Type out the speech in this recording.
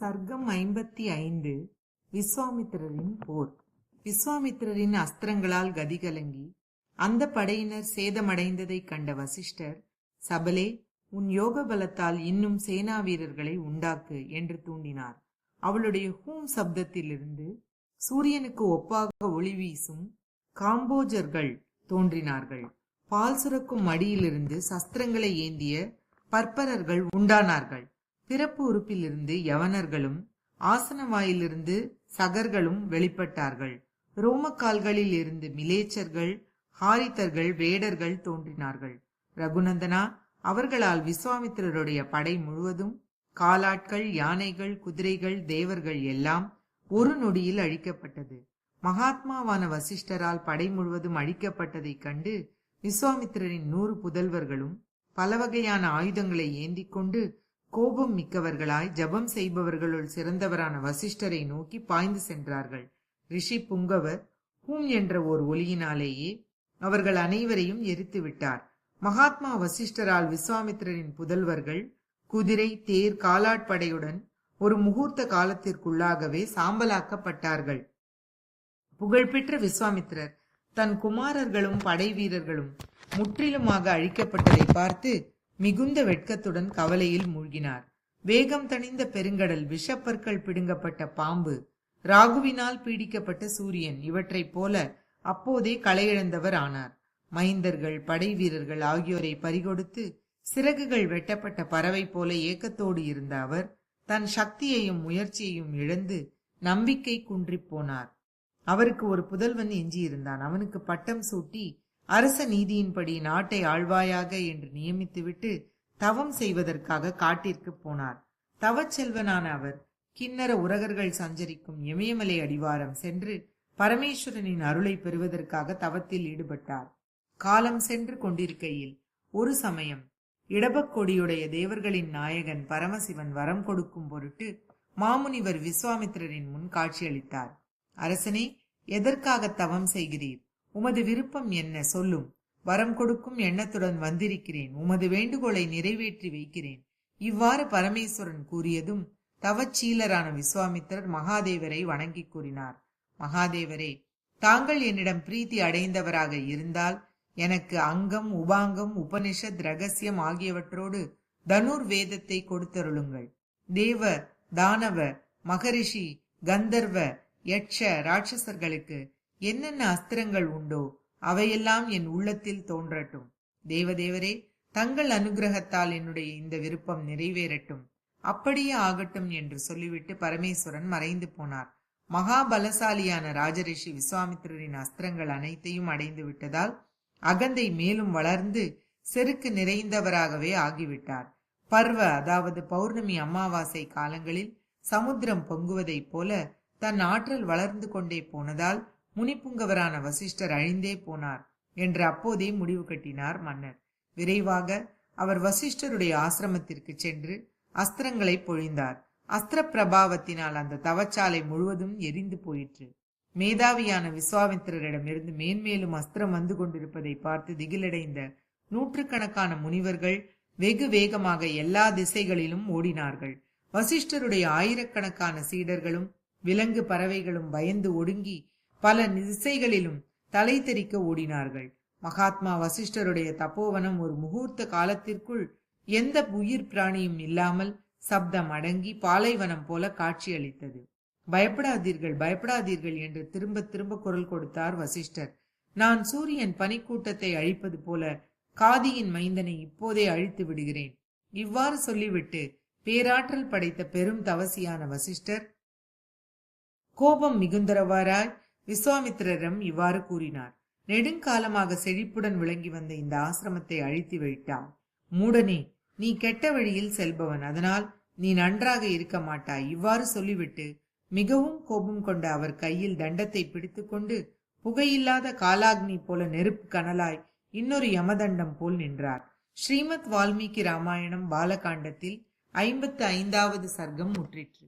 சர்க்கம் ஐம்பத்தி ஐந்து விஸ்வாமித்திரரின் போர். விஸ்வாமித்திரரின் அஸ்திரங்களால் கதிகலங்கி அந்த படையினர் சேதமடைந்ததைக் கண்ட வசிஷ்டர் சபலே உன் யோக பலத்தால் இன்னும் சேனா வீரர்களை உண்டாக்கு என்று தூண்டினார். அவளுடைய ஹூம் சப்தத்திலிருந்து சூரியனுக்கு ஒப்பாக ஒளி வீசும் காம்போஜர்கள் தோன்றினார்கள். பால் சுரக்கும் மடியிலிருந்து சஸ்திரங்களை ஏந்திய பற்பரர்கள் உண்டானார்கள். பிறப்பு உறுப்பிலிருந்து யவனர்களும் ஆசன வாயிலிருந்து சகர்களும் வெளிப்பட்டார்கள். ரோமக்கால்களில் இருந்து மிலேச்சர்கள் ஹாரித்தர்கள் வேடர்கள் தோன்றினார்கள். ரகுநந்தனா அவர்களால் விஸ்வாமித்திரருடைய படை முழுவதும் காலாட்கள் யானைகள் குதிரைகள் தேவர்கள் எல்லாம் ஒரு நொடியில் அழிக்கப்பட்டது. மகாத்மாவான வசிஷ்டரால் படை முழுவதும் அழிக்கப்பட்டதைக் கண்டு விஸ்வாமித்திரரின் நூறு புதல்வர்களும் பல வகையான ஆயுதங்களை ஏந்திக் கொண்டு கோபம் மிக்கவர்களாய் ஜபம் செய்பவர்களுள் சிறந்தவரான வசிஷ்டரை நோக்கி பாய்ந்து சென்றார்கள். ரிஷி புங்கவர் ஹூம் என்ற ஓர் ஒலியினாலேயே அவர்கள் அனைவரையும் எரித்து விட்டார். மகாத்மா வசிஷ்டரால் விஸ்வாமித்திரரின் புதல்வர்கள் குதிரை தேர் காலாட்படையுடன் ஒரு முகூர்த்த காலத்திற்குள்ளாகவே சாம்பலாக்கப்பட்டார்கள். புகழ்பெற்ற விஸ்வாமித்திரர் தன் குமாரர்களும் படை வீரர்களும் முற்றிலுமாக அழிக்கப்பட்டதை பார்த்து மிகுந்த வெட்கத்துடன் கவலையில் மூழ்கினார். வேகம் தணிந்த பெருங்கடல் விஷப்பற்கள் பிடுங்கப்பட்ட பாம்பு ராகுவினால் பீடிக்கப்பட்ட சூரியன் இவற்றைப் போல அப்போதே களையிழந்தவர் ஆனார். மைந்தர்கள் படை வீரர்கள் ஆகியோரை பறிகொடுத்து சிறகுகள் வெட்டப்பட்ட பறவை போல ஏக்கத்தோடு இருந்த அவர் தன் சக்தியையும் முயற்சியையும் இழந்து நம்பிக்கை குன்றிப் போனார். அவருக்கு ஒரு புதல்வன் எஞ்சியிருந்தான். அவனுக்கு பட்டம் சூட்டி அரச நீதியின்படி நாட்டை ஆழ்வாயாக என்று நியமித்துவிட்டு தவம் செய்வதற்காக காட்டிற்கு போனார். தவச்செல்வனான அவர் கிண்ணற உரகர்கள் சஞ்சரிக்கும் இமயமலை அடிவாரம் சென்று பரமேஸ்வரனின் அருளை பெறுவதற்காக தவத்தில் ஈடுபட்டார். காலம் சென்று கொண்டிருக்கையில் ஒரு சமயம் இடபக்கொடியுடைய தேவர்களின் நாயகன் பரமசிவன் வரம் கொடுக்கும் பொருட்டு மாமுனிவர் விஸ்வாமித்திரரின் முன் காட்சியளித்தார். அரசனே எதற்காக தவம் செய்கிறீர்? உமது விருப்பம் என்ன? சொல்லும். வரம் கொடுக்கும் எண்ணத்துடன் வந்திருக்கிறேன். உமது வேண்டுகோளை நிறைவேற்றி வைக்கிறேன். இவ்வாறு பரமேஸ்வரன் கூறியதும் தவச்சீலரான விஸ்வாமித்திரர் மகாதேவரை வணங்கி கூறினார். மகாதேவரே தாங்கள் என்னிடம் பிரீத்தி அடைந்தவராக இருந்தால் எனக்கு அங்கம் உபாங்கம் உபனிஷத் ரகசியம் ஆகியவற்றோடு தனுர் வேதத்தை கொடுத்தருளுங்கள். தேவ தானவ மகரிஷி கந்தர்வ யட்ச ராட்சசர்களுக்கு என்னென்ன அஸ்திரங்கள் உண்டோ அவையெல்லாம் என் உள்ளத்தில் தோன்றட்டும். தேவதேவரே தங்கள் அனுகிரகத்தால் என்னுடைய இந்த விருப்பம் நிறைவேறட்டும். அப்படியே ஆகட்டும் என்று சொல்லிவிட்டு பரமேஸ்வரன் மறைந்து போனார். மகாபலசாலியான ராஜரிஷி விஸ்வாமித்திரரின் அஸ்திரங்கள் அனைத்தையும் அடைந்து விட்டதால் அகந்தை மேலும் வளர்ந்து செருக்கு நிறைந்தவராகவே ஆகிவிட்டார். பர்வ அதாவது பௌர்ணமி அமாவாசை காலங்களில் சமுத்திரம் பொங்குவதைப் போல தன் ஆற்றல் வளர்ந்து கொண்டே போனதால் முனிப்புங்கவரான வசிஷ்டர் அழிந்தே போனார் என்று அப்போதே முடிவு கட்டினார் மன்னர். விரைவாக அவர் வசிஷ்டருடைய ஆசிரமத்திற்கு சென்று அஸ்திரங்களை பொழிந்தார். அஸ்திர பிரபாவத்தினால் அந்த தவச்சாலை முழுவதும் எரிந்து போயிற்று. மேதாவியான விஸ்வாமித்திரரிடமிருந்து மேன்மேலும் அஸ்திரம் வந்து கொண்டிருப்பதை பார்த்து திகிலடைந்த நூற்றுக்கணக்கான முனிவர்கள் வெகு வேகமாக எல்லா திசைகளிலும் ஓடினார்கள். வசிஷ்டருடைய ஆயிரக்கணக்கான சீடர்களும் விலங்கு பறவைகளும் பயந்து ஒடுங்கி பல திசைகளிலும் தலை தெறிக்க ஓடினார்கள். மகாத்மா வசிஷ்டருடைய தப்போவனம் ஒரு முகூர்த்த காலத்திற்குள் எந்த உயிர் பிராணியும் இல்லாமல் சப்தம் அடங்கி பாலைவனம் போல காட்சியளித்தது. பயப்படாதீர்கள் பயப்படாதீர்கள் என்று திரும்ப திரும்ப குரல் கொடுத்தார் வசிஷ்டர். நான் சூரியன் பனிக்கூட்டத்தை அழிப்பது போல காதியின் மைந்தனை இப்போதே அழித்து விடுகிறேன். இவ்வாறு சொல்லிவிட்டு பேராற்றல் படைத்த பெரும் தவசியான வசிஷ்டர் கோபம் மிகுந்தரவாராய் விஸ்வாமித்திரரும் இவ்வாறு கூறினார். நெடுங்காலமாக செழிப்புடன் விளங்கி வந்த இந்த ஆசிரமத்தை அழித்து வைத்தார் மூடனே நீ கெட்ட வழியில் செல்பவன். அதனால் நீ நன்றாக இருக்க மாட்டாய். இவ்வாறு சொல்லிவிட்டு மிகவும் கோபம் கொண்ட அவர் கையில் தண்டத்தை பிடித்துக்கொண்டு புகையில்லாத காலாக்னி போல நெருப்பு கனலாய் இன்னொரு யமதண்டம் போல் நின்றார். ஸ்ரீமத் வால்மீகி ராமாயணம் பாலகாண்டத்தில் ஐம்பத்து ஐந்தாவது சர்க்கம் முற்றிற்று.